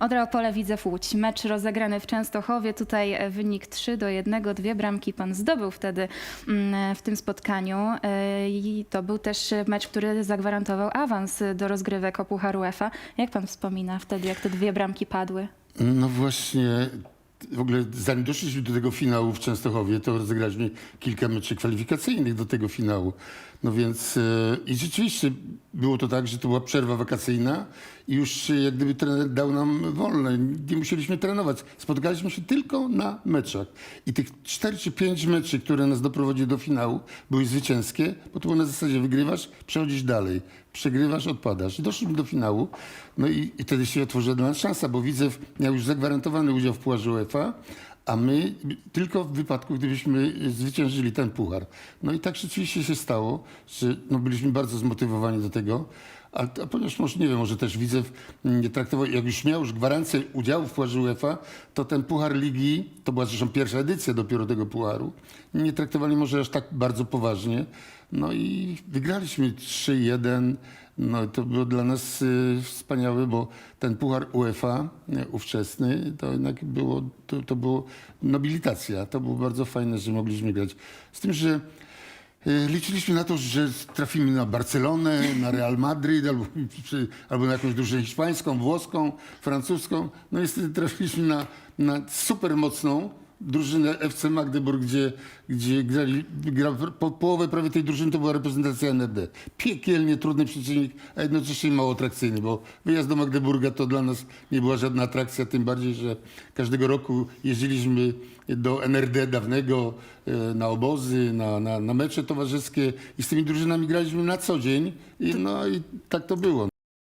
Odra Opole Widzew Łódź. Mecz rozegrany w Częstochowie. Tutaj e, wynik 3 do 1. Dwie bramki pan zdobył wtedy mm, w tym spotkaniu. E, I to był też mecz, który zagwarantował awans do rozgrywek o Puchar UEFA. Jak pan wspomina wtedy, jak te dwie bramki padły? No właśnie, w ogóle zanim doszliśmy do tego finału w Częstochowie, to rozegraliśmy kilka meczy kwalifikacyjnych do tego finału. No więc e, i rzeczywiście było to tak, że to była przerwa wakacyjna i już jak gdyby trener dał nam wolne. Nie musieliśmy trenować. Spotkaliśmy się tylko na meczach. I tych cztery czy pięć meczy, które nas doprowadziły do finału, były zwycięskie, bo to było na zasadzie wygrywasz, przechodzisz dalej. Przegrywasz, odpadasz. I doszliśmy do finału. No i, i wtedy się otworzyła dla nas szansa, bo Widzew miał już zagwarantowany udział w Pucharze UEFA, a my tylko w wypadku, gdybyśmy zwyciężyli ten puchar. No i tak rzeczywiście się stało, że no byliśmy bardzo zmotywowani do tego. A, a ponieważ może, nie wiem, może też Widzew nie traktował, jak już miał już gwarancję udziału w Pucharze UEFA, to ten Puchar Ligi, to była zresztą pierwsza edycja dopiero tego Pucharu, nie traktowali może aż tak bardzo poważnie. No i wygraliśmy 3-1. No to było dla nas y, wspaniałe, bo ten Puchar UEFA y, ówczesny, to jednak było, to, to było nobilitacja. To było bardzo fajne, że mogliśmy grać. Z tym, że liczyliśmy na to, że trafimy na Barcelonę, na Real Madrid albo, albo na jakąś drużynę hiszpańską, włoską, francuską. No niestety trafiliśmy na, na super mocną drużynę FC Magdeburg, gdzie, gdzie grali, gra, po, połowę prawie tej drużyny to była reprezentacja NRD. Piekielnie trudny przeciwnik, a jednocześnie mało atrakcyjny, bo wyjazd do Magdeburga to dla nas nie była żadna atrakcja, tym bardziej, że każdego roku jeździliśmy do NRD dawnego e, na obozy, na, na, na mecze towarzyskie i z tymi drużynami graliśmy na co dzień i, no, i tak to było.